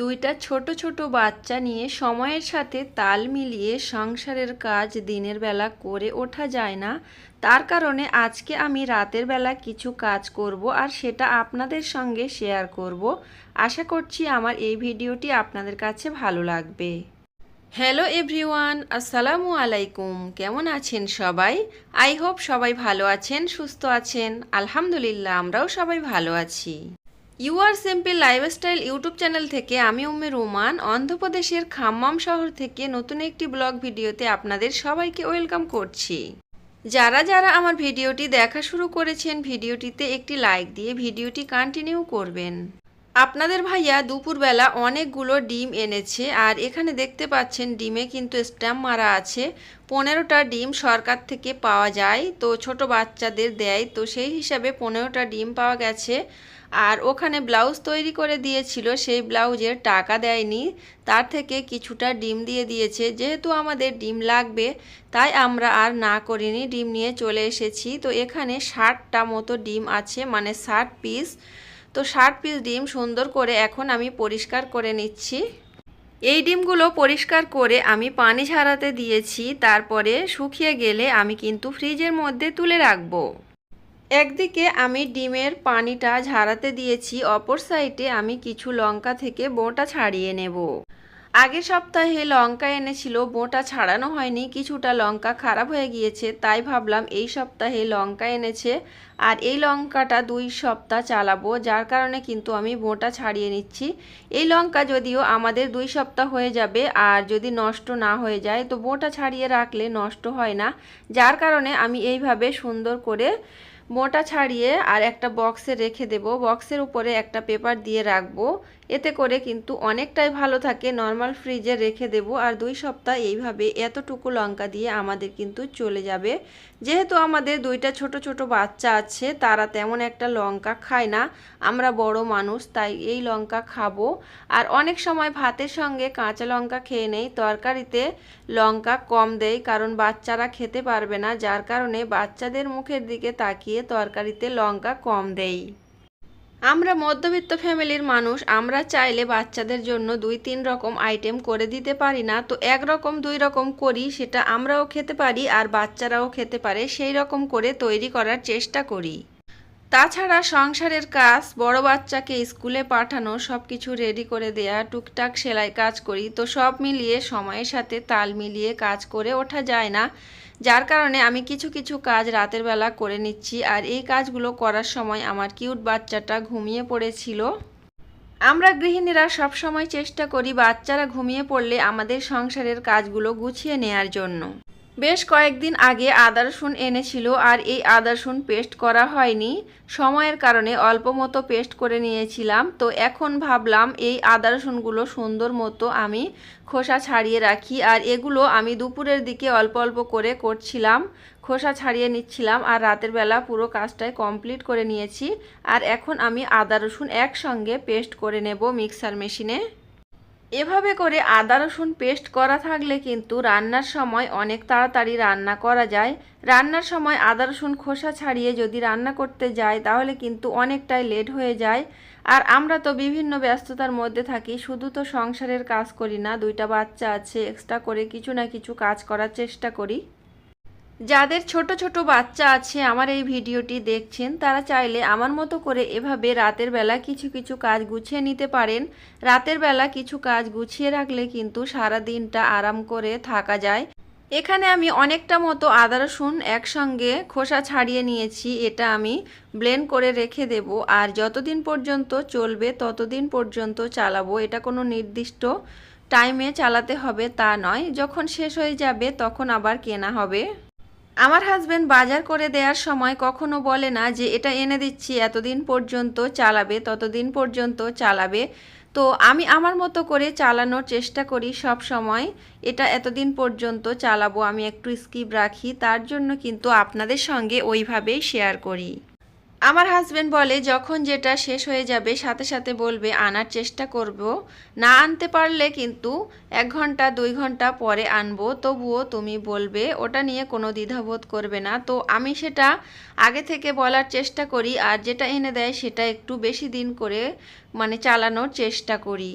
দুইটা ছোট ছোট বাচ্চা নিয়ে সময়ের সাথে তাল মিলিয়ে সংসারের কাজ দিনের বেলা করে ওঠা যায় না। তার কারণে আজকে আমি রাতের বেলা কিছু কাজ করব আর সেটা আপনাদের সঙ্গে শেয়ার করব। আশা করছি আমার এই ভিডিওটি আপনাদের কাছে ভালো লাগবে। হ্যালো এভরিওয়ান, আসসালামু আলাইকুম। কেমন আছেন সবাই? আই হোপ সবাই ভালো আছেন, সুস্থ আছেন। আলহামদুলিল্লাহ, আমরাও সবাই ভালো আছি। You are simple lifestyle YouTube channel থেকে আমি উম্মে রোমান, অন্ধ্রপ্রদেশের খাম্মাম শহর থেকে নতুন একটি ব্লগ ভিডিওতে আপনাদের সবাইকে ওয়েলকাম করছি। যারা যারা আমার ভিডিওটি দেখা শুরু করেছেন, ভিডিওটিতে একটি লাইক দিয়ে ভিডিওটি কন্টিনিউ করবেন। আপনাদের ভাইয়া দুপুরবেলা অনেকগুলো ডিম এনেছে, আর এখানে দেখতে পাচ্ছেন ডিমে কিন্তু স্ট্যাম্প মারা আছে। পনেরোটা ডিম সরকার থেকে পাওয়া যায়, তো ছোট বাচ্চাদের দেয়, তো সেই হিসাবে পনেরোটা ডিম পাওয়া গেছে। আর ওখানে ব্লাউজ তৈরি করে দিয়েছিল, সেই ব্লাউজের টাকা দেয়নি। তার থেকে কিছুটা ডিম দিয়ে দিয়েছে। যেহেতু আমাদের ডিম লাগবে, তাই আমরা আর না করিনি ডিম নিয়ে চলে এসেছি। তো এখানে ষাটটা মতো ডিম আছে মানে ষাট পিস তো ষাট পিস ডিম সুন্দর করে এখন আমি পরিষ্কার করে নিচ্ছি। এই ডিমগুলো পরিষ্কার করে আমি পানি ঝাড়াতে দিয়েছি। তারপরে শুকিয়ে গেলে আমি কিন্তু ফ্রিজের মধ্যে তুলে রাখব। একদিকে আমি ডিমের পানিটা ঝাড়াতে দিয়েছি, অপর সাইডে আমি কিছু লঙ্কা থেকে বোঁটা ছাড়িয়ে নেব। আগের সপ্তাহে লঙ্কা এনেছিল, বোঁটা ছাড়ানো হয়নি, কিছুটা লঙ্কা খারাপ হয়ে গিয়েছে, তাই ভাবলাম এই সপ্তাহে লঙ্কা এনেছে আর এই লঙ্কাটা দুই সপ্তাহ চালাবো, যার কারণে কিন্তু আমি বোঁটা ছাড়িয়ে নিচ্ছি। এই লঙ্কা যদিও আমাদের দুই সপ্তাহ হয়ে যাবে আর যদি নষ্ট না হয়ে যায়, তো বোঁটা ছাড়িয়ে রাখলে নষ্ট হয় না, যার কারণে আমি এইভাবে সুন্দর করে মোটা ছাড়িয়ে আর একটা বক্সে রেখে দেব। বক্সের উপরে একটা পেপার দিয়ে রাখব। এতে করে কিন্তু অনেকটাই ভালো থাকে। নর্মাল ফ্রিজে রেখে দেব আর দুই সপ্তাহ এইভাবে এতটুকু লঙ্কা দিয়ে আমাদের কিন্তু চলে যাবে। যেহেতু আমাদের দুইটা ছোট ছোট বাচ্চা আছে, তারা তেমন একটা লঙ্কা খায় না। আমরা বড় মানুষ, তাই এই লঙ্কা খাব। আর অনেক সময় ভাতের সঙ্গে কাঁচা লঙ্কা খেয়ে নেই, তরকারিতে লঙ্কা কম দেয় কারণ বাচ্চারা খেতে পারবে না। যার কারণে বাচ্চাদের মুখের দিকে তাকিয়ে তরকারিতে লঙ্কা কম দেই। আমরা মধ্যবিত্ত ফ্যামিলির মানুষ, আমরা চাইলে বাচ্চাদের জন্য দুই তিন রকম আইটেম করে দিতে পারি না। তো এক রকম, দুই রকম করি, সেটা আমরাও খেতে পারি আর বাচ্চারাও খেতে পারে। সেই রকম করে তৈরি করার চেষ্টা করি। তাছাড়া সংসারের কাজ, বড় বাচ্চাকে স্কুলে পাঠানো সব কিছু রেডি করে দেয়া, টুকটাক সেলাই কাজ করি, তো সব মিলিয়ে সময়ের সাথে তাল মিলিয়ে কাজ করে ওঠা যায় না। যার কারণে আমি কিছু কিছু কাজ রাতের বেলা করে নিচ্ছি, আর এই কাজগুলো করার সময় আমার কিউট বাচ্চাটা ঘুমিয়ে পড়েছিল। আমরা গৃহিণীরা সব সময় চেষ্টা করি বাচ্চারা ঘুমিয়ে পড়লে আমাদের সংসারের কাজগুলো গুছিয়ে নেয়ার জন্য। বেশ কয়েকদিন আগে আদা রসুন এনেছিল আর এই আদা রসুন পেস্ট করা হয়নি। সময়ের কারণে অল্প মতো পেস্ট করে নিয়েছিলাম। তো এখন ভাবলাম এই আদা রসুনগুলো সুন্দর মতো আমি খোসা ছাড়িয়ে রাখি আর এগুলো আমি দুপুরের দিকে অল্প অল্প করে করছিলাম, খোসা ছাড়িয়ে নিচ্ছিলাম আর রাতের বেলা পুরো কাজটাই কমপ্লিট করে নিয়েছি। আর এখন আমি আদা রসুন একসঙ্গে পেস্ট করে নেব মিক্সার মেশিনে। এভাবে করে আদা, রসুন পেস্ট করা থাকলে কিন্তু রান্নার সময় অনেক তাড়াতাড়ি রান্না করা যায়। রান্নার সময় আদা, রসুন খোসা ছাড়িয়ে যদি রান্না করতে যায় তাহলে কিন্তু অনেকটাই লেট হয়ে যায়। আর আমরা তো বিভিন্ন ব্যস্ততার মধ্যে থাকি, শুধু তো সংসারের কাজ করি না, দুইটা বাচ্চা আছে এক্সট্রা করে কিছু না কিছু কাজ করার চেষ্টা করি। যাদের ছোট ছোট বাচ্চা আছে, আমার এই ভিডিওটি দেখছেন, তারা চাইলে আমার মতো করে এভাবে রাতের বেলা কিছু কিছু কাজ গুছিয়ে নিতে পারেন। রাতের বেলা কিছু কাজ গুছিয়ে রাখলে কিন্তু সারা দিনটা আরাম করে থাকা যায়। এখানে আমি অনেকটা মতো আদা, রসুন একসঙ্গে খোসা ছাড়িয়ে নিয়েছি, এটা আমি ব্লেন্ড করে রেখে দেব। আর যতদিন পর্যন্ত চলবে, ততদিন পর্যন্ত চালাবো। এটা কোনো নির্দিষ্ট টাইমে চালাতে হবে তা নয়। যখন শেষ হয়ে যাবে, তখন আবার কেনা হবে। আমার হাজব্যান্ড বাজার করে দেওয়ার সময় কখনো বলে না যে, এটা এনে দিচ্ছি, এতদিন পর্যন্ত চালাবে, ততদিন পর্যন্ত চালাবে। তো আমি আমার মতো করে চালানোর চেষ্টা করি সব সময়। এটা এতদিন পর্যন্ত চালাবো, আমি একটু স্কিপ রাখি। তার জন্য কিন্তু আপনাদের সঙ্গে ওইভাবেই শেয়ার করি। আমার হাজব্যান্ড বলে, যখন যেটা শেষ হয়ে যাবে, সাথে সাথে বলবে, আনার চেষ্টা করব। না আনতে পারলে কিন্তু এক ঘণ্টা, দুই ঘণ্টা পরে আনব। তবুও তুমি বলবে, ওটা নিয়ে কোনো দ্বিধাবোধ করবে না। তো আমি সেটা আগে থেকে বলার চেষ্টা করি, আর যেটা এনে দেয়, সেটা একটু বেশি দিন করে মানে চালানোর চেষ্টা করি।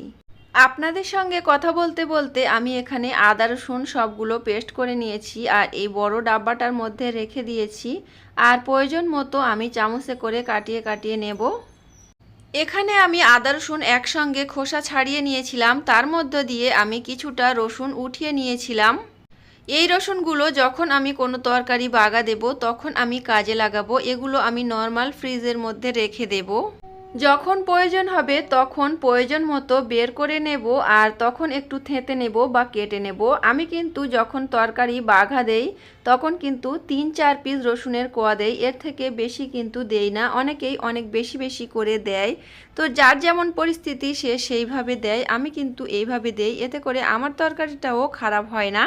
আপনাদের সঙ্গে কথা বলতে বলতে আমি এখানে আদা, রসুন সবগুলো পেস্ট করে নিয়েছি আর এই বড় ডাব্বাটার মধ্যে রেখে দিয়েছি। আর প্রয়োজন মতো আমি চামচে করে কাটিয়ে কাটিয়ে নেব। এখানে আমি আদা, রসুন একসঙ্গে খোসা ছাড়িয়ে নিয়েছিলাম। তার মধ্য দিয়ে আমি কিছুটা রসুন উঠিয়ে নিয়েছিলাম। এই রসুনগুলো যখন আমি কোনো তরকারি বাগা দেব, তখন আমি কাজে লাগাবো। এগুলো আমি নর্মাল ফ্রিজের মধ্যে রেখে দেবো। যখন প্রয়োজন হবে তখন প্রয়োজন মতো বের করে নেব আর তখন একটু থেঁতে নেব বা কেটে নেব। আমি কিন্তু যখন তরকারি বাঘা দেই, তখন কিন্তু তিন চার পিস রসুনের কোয়া দেই। এর থেকে বেশি কিন্তু দেই না। অনেকেই অনেক বেশি বেশি করে দেয়। তো যার যেমন পরিস্থিতি, সে সেইভাবে দেয়। আমি কিন্তু এইভাবে দেই। এতে করে আমার তরকারিটাও খারাপ হয় না।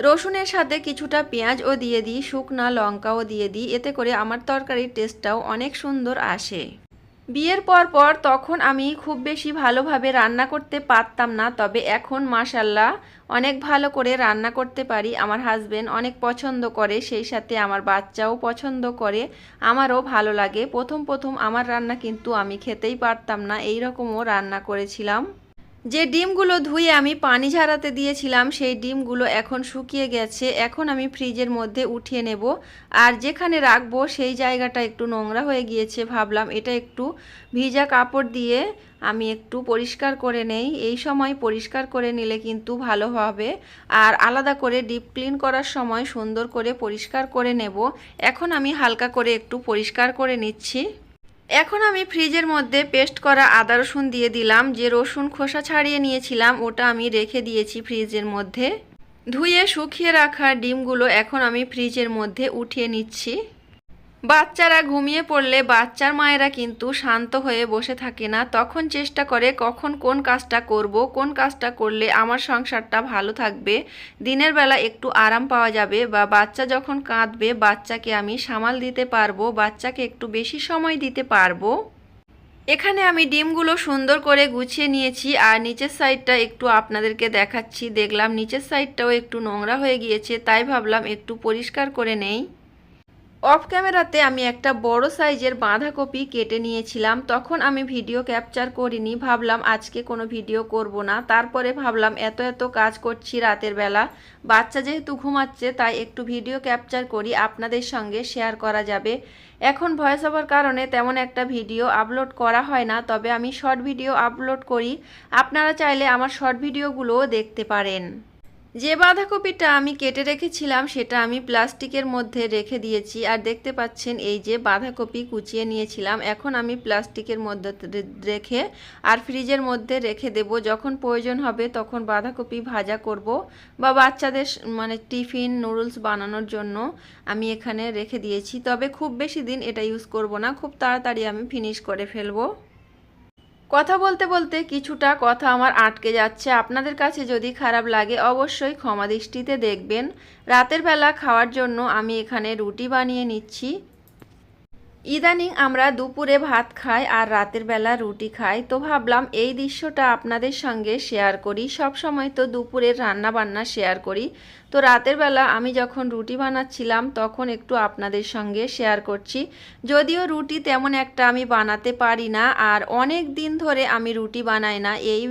রসুনের সাথে কিছুটা পেঁয়াজও দিয়ে দিই, শুকনা লঙ্কাও দিয়ে দিই। এতে করে আমার তরকারির টেস্টটাও অনেক সুন্দর আসে। বিয়ের পর পর তখন আমি খুব বেশি ভালোভাবে রান্না করতে পারতাম না, তবে এখন মাসাল্লাহ অনেক ভালো করে রান্না করতে পারি। আমার হাজবেন্ড অনেক পছন্দ করে, সেই সাথে আমার বাচ্চাও পছন্দ করে, আমারও ভালো লাগে। প্রথম প্রথম আমার রান্না কিন্তু আমি খেতেই পারতাম না এই রকমও রান্না করেছিলাম। যে ডিমগুলো ধুয়ে আমি পানি ঝাড়াতে দিয়েছিলাম, সেই ডিমগুলো এখন শুকিয়ে গেছে। এখন আমি ফ্রিজের মধ্যে উঠিয়ে নেব। আর যেখানে রাখব, সেই জায়গাটা একটু নোংরা হয়ে গিয়েছে ভাবলাম। এটা একটু ভিজা কাপড় দিয়ে আমি একটু পরিষ্কার করে নেই। এই সময় পরিষ্কার করে নিলে কিন্তু ভালো হবে। আর আলাদা করে ডিপ ক্লিন করার সময় সুন্দর করে পরিষ্কার করে নেব। এখন আমি হালকা করে একটু পরিষ্কার করে নিচ্ছি। এখন আমি ফ্রিজের মধ্যে পেস্ট করা আদা রসুন দিয়ে দিলাম, যে রসুন খোসা ছাড়িয়ে নিয়েছিলাম, ওটা আমি রেখে দিয়েছি ফ্রিজের মধ্যে। ধুয়ে শুকিয়ে রাখা ডিমগুলো এখন আমি ফ্রিজের মধ্যে উঠিয়ে নিচ্ছি। বাচ্চারা ঘুমিয়ে পড়লে বাচ্চার মায়েরা কিন্তু শান্ত হয়ে বসে থাকে না। তখন চেষ্টা করে কখন কোন কাজটা করব, কোন কাজটা করলে আমার সংসারটা ভালো থাকবে। দিনের বেলা একটু আরাম পাওয়া যাবে বা বাচ্চা যখন কাঁদবে, বাচ্চাকে আমি সামাল দিতে পারব, বাচ্চাকে একটু বেশি সময় দিতে পারব। এখানে আমি ডিমগুলো সুন্দর করে গুছিয়ে নিয়েছি আর নিচের সাইডটা একটু আপনাদেরকে দেখাচ্ছি। দেখলাম নিচের সাইডটাও একটু নোংরা হয়ে গিয়েছে, তাই ভাবলাম একটু পরিষ্কার করে নেই। অফ ক্যামেরাতে আমি একটা বড় সাইজের বাঁধাকপি কেটে নিয়েছিলাম। তখন আমি ভিডিও ক্যাপচার করিনি, ভাবলাম আজকে কোনো ভিডিও করব না। তারপরে ভাবলাম, এত এত কাজ করছি রাতের বেলা। বাচ্চা যেহেতু ঘুমাচ্ছে, তাই একটু ভিডিও ক্যাপচার করি, আপনাদের সঙ্গে শেয়ার করা যাবে। এখন ভয়েস ওভার কারণে তেমন একটা ভিডিও আপলোড করা হয় না, তবে আমি শর্ট ভিডিও আপলোড করি। আপনারা চাইলে আমার শর্ট ভিডিওগুলোও দেখতে পারেন। যে বাঁধাকপিটা আমি কেটে রেখেছিলাম, সেটা আমি প্লাস্টিকের মধ্যে রেখে দিয়েছি। আর দেখতে পাচ্ছেন, এই যে বাঁধাকপি কুচিয়ে নিয়েছিলাম, এখন আমি প্লাস্টিকের মধ্যে রেখে আর ফ্রিজের মধ্যে রেখে দেব। যখন প্রয়োজন হবে, তখন বাঁধাকপি ভাজা করব বা বাচ্চাদের মানে টিফিন, নুডলস বানানোর জন্য আমি এখানে রেখে দিয়েছি। তবে খুব বেশি দিন এটা ইউজ করব না। খুব তাড়াতাড়ি আমি ফিনিশ করে ফেলব। কথা বলতে বলতে কিছুটা কথা আমার আটকে যাচ্ছে। আপনাদের কাছে যদি খারাপ লাগে অবশ্যই ক্ষমা দৃষ্টিতে দেখবেন। রাতের বেলা খাওয়ার জন্য আমি এখানে রুটি বানিয়ে নিচ্ছি। ইদানিং আমরা দুপুরে ভাত খাই আর রাতের বেলা রুটি খাই, তো ভাবলাম এই দৃশ্যটা আপনাদের সঙ্গে শেয়ার করি। সব সময় তো দুপুরের রান্না বান্না শেয়ার করি। তো রাতের বেলা আমি যখন রুটি বানাচ্ছিলাম, তখন একটু আপনাদের সঙ্গে শেয়ার করছি। যদিও রুটি তেমন একটা আমি বানাতে পারি না, আর অনেক দিন ধরে আমি রুটি বানাই না। এই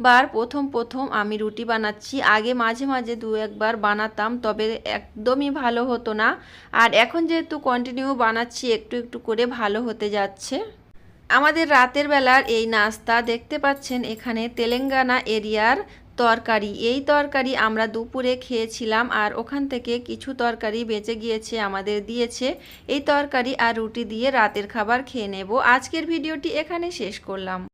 বার প্রথম প্রথম আমি রুটি বানাচ্ছি। আগে মাঝে মাঝে দু একবার বানাতাম, তবে একদমই ভালো হতো না। আর এখন যেহেতু কন্টিনিউ বানাচ্ছি, একটু একটু করে ভালো হতে যাচ্ছে। আমাদের রাতের বেলার এই নাস্তা দেখতে পাচ্ছেন এখানে তেলেঙ্গানা এরিয়ার তরকারি। এই তরকারি আমরা দুপুরে খেয়েছিলাম আর ওখান থেকে কিছু তরকারি বেঁচে গিয়েছে, আমাদের দিয়েছে। এই তরকারি আর রুটি দিয়ে রাতের খাবার খেয়ে নেব। আজকের ভিডিওটি এখানে শেষ করলাম।